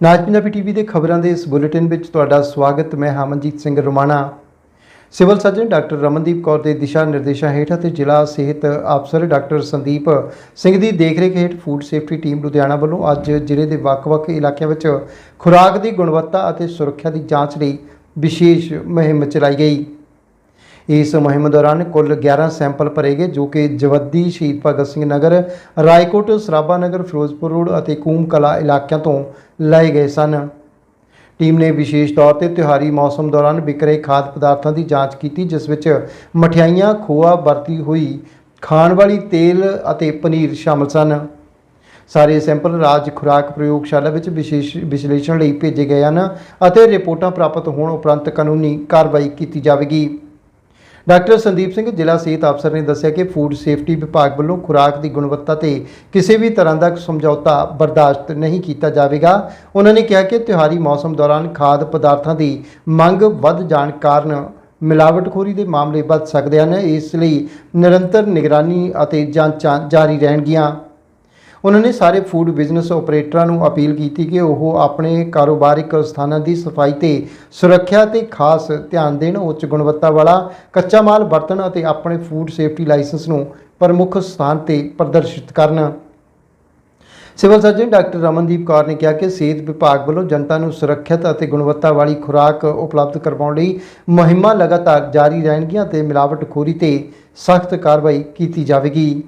ਨਾਜ Punjabi TV ਦੇ ਖਬਰਾਂ ਦੇ ਇਸ ਬੁਲੇਟਿਨ ਵਿੱਚ ਤੁਹਾਡਾ ਸਵਾਗਤ, ਮੈਂ Hamanjit Singh Romana. Civil surgeon doctor Ramandeep Kaur ਦੇ ਦਿਸ਼ਾ ਨਿਰਦੇਸ਼ਾਂ ਹੇਠ ਅਤੇ ਜ਼ਿਲ੍ਹਾ ਸਿਹਤ ਅਫਸਰ ਡਾਕਟਰ ਸੰਦੀਪ ਸਿੰਘ ਦੀ ਦੇਖਰੇਖ ਹੇਠ ਫੂਡ ਸੇਫਟੀ ਟੀਮ ਲੁਧਿਆਣਾ ਵੱਲੋਂ ਅੱਜ ਜ਼ਿਲ੍ਹੇ ਦੇ ਵੱਖ-ਵੱਖ ਇਲਾਕਿਆਂ ਵਿੱਚ ਖੁਰਾਕ ਦੀ ਗੁਣਵੱਤਾ ਅਤੇ ਸੁਰੱਖਿਆ ਦੀ ਜਾਂਚ ਲਈ ਵਿਸ਼ੇਸ਼ ਮੁਹਿੰਮ ਚਲਾਈ ਗਈ। ਇਸ ਮੁਹਿੰਮ ਦੌਰਾਨ ਕੁੱਲ 11 ਸੈਂਪਲ ਭਰੇ ਗਏ, ਜੋ ਕਿ ਜਵੱਦੀ ਸ਼ਹੀਦ ਭਗਤ ਸਿੰਘ ਨਗਰ, ਰਾਏਕੋਟ, ਸਰਾਭਾ ਨਗਰ, ਫਿਰੋਜ਼ਪੁਰ ਰੋਡ ਅਤੇ ਕੂਮ ਕਲਾ ਇਲਾਕਿਆਂ ਤੋਂ ਲਏ ਗਏ ਸਨ। ਟੀਮ ਨੇ ਵਿਸ਼ੇਸ਼ ਤੌਰ ਤੇ ਤਿਉਹਾਰੀ ਮੌਸਮ ਦੌਰਾਨ ਵਿਕਰੇ ਖਾਦ ਪਦਾਰਥਾਂ ਦੀ ਜਾਂਚ ਕੀਤੀ, ਜਿਸ ਵਿੱਚ ਮਠਿਆਈਆਂ, ਖੋਆ ਵਰਤੀ ਹੋਈ ਖਾਣ ਵਾਲੀ ਤੇਲ ਅਤੇ ਪਨੀਰ ਸ਼ਾਮਲ ਸਨ। ਸਾਰੇ ਸੈਂਪਲ ਰਾਜ ਖੁਰਾਕ ਪ੍ਰਯੋਗਸ਼ਾਲਾ ਵਿੱਚ ਵਿਸ਼ੇਸ਼ ਵਿਸ਼ਲੇਸ਼ਣ ਲਈ ਭੇਜੇ ਗਏ ਹਨ ਅਤੇ ਰਿਪੋਰਟਾਂ ਪ੍ਰਾਪਤ ਹੋਣ ਉਪਰੰਤ ਕਾਨੂੰਨੀ ਕਾਰਵਾਈ ਕੀਤੀ ਜਾਵੇਗੀ। ਡਾਕਟਰ ਸੰਦੀਪ ਸਿੰਘ, ਜ਼ਿਲ੍ਹਾ ਸਿਹਤ ਅਫਸਰ ਨੇ ਦੱਸਿਆ ਕਿ ਫੂਡ ਸੇਫਟੀ ਵਿਭਾਗ ਵੱਲੋਂ ਖੁਰਾਕ ਦੀ ਗੁਣਵੱਤਾ ਤੇ ਕਿਸੇ ਵੀ ਤਰ੍ਹਾਂ ਦਾ ਸਮਝੌਤਾ ਬਰਦਾਸ਼ਤ ਨਹੀਂ ਕੀਤਾ ਜਾਵੇਗਾ। ਉਹਨਾਂ ਨੇ ਕਿਹਾ ਕਿ ਤਿਉਹਾਰੀ ਮੌਸਮ ਦੌਰਾਨ ਖਾਦ ਪਦਾਰਥਾਂ ਦੀ ਮੰਗ ਵੱਧ ਜਾਣ ਕਾਰਨ ਮਿਲਾਵਟਖੋਰੀ ਦੇ ਮਾਮਲੇ ਵੱਧ ਸਕਦੇ ਹਨ। ਇਸ ਲਈ ਨਿਰੰਤਰ ਨਿਗਰਾਨੀ ਅਤੇ ਜਾਂਚਾਂ ਜਾਰੀ ਰਹਿਣਗੀਆਂ। ਉਹਨਾਂ ਨੇ ਸਾਰੇ ਫੂਡ ਬਿਜ਼ਨਸ ਆਪਰੇਟਰਾਂ ਨੂੰ ਅਪੀਲ ਕੀਤੀ ਕਿ ਉਹ ਆਪਣੇ ਕਾਰੋਬਾਰਿਕ ਸਥਾਨਾਂ ਦੀ ਸਫ਼ਾਈ ਤੇ ਸੁਰੱਖਿਆ ਤੇ ਖਾਸ ਧਿਆਨ ਦੇਣ, ਉੱਚ ਗੁਣਵੱਤਾ ਵਾਲਾ ਕੱਚਾ ਮਾਲ ਵਰਤਣ ਅਤੇ ਆਪਣੇ ਫੂਡ ਸੇਫਟੀ ਲਾਇਸੈਂਸ ਨੂੰ ਪ੍ਰਮੁੱਖ ਸਥਾਨ ਤੇ ਪ੍ਰਦਰਸ਼ਿਤ ਕਰਨ। Civil surgeon doctor Ramandeep Kaur ਨੇ ਕਿਹਾ ਕਿ ਸਿਹਤ ਵਿਭਾਗ ਵੱਲੋਂ ਜਨਤਾ ਨੂੰ ਸੁਰੱਖਿਅਤ ਅਤੇ ਗੁਣਵੱਤਾ ਵਾਲੀ ਖੁਰਾਕ ਉਪਲਬਧ ਕਰਵਾਉਣ ਲਈ ਮੁਹਿੰਮਾਂ ਲਗਾਤਾਰ ਜਾਰੀ ਰਹਿਣਗੀਆਂ ਤੇ ਮਿਲਾਵਟਖੋਰੀ ਤੇ ਸਖਤ ਕਾਰਵਾਈ ਕੀਤੀ ਜਾਵੇਗੀ।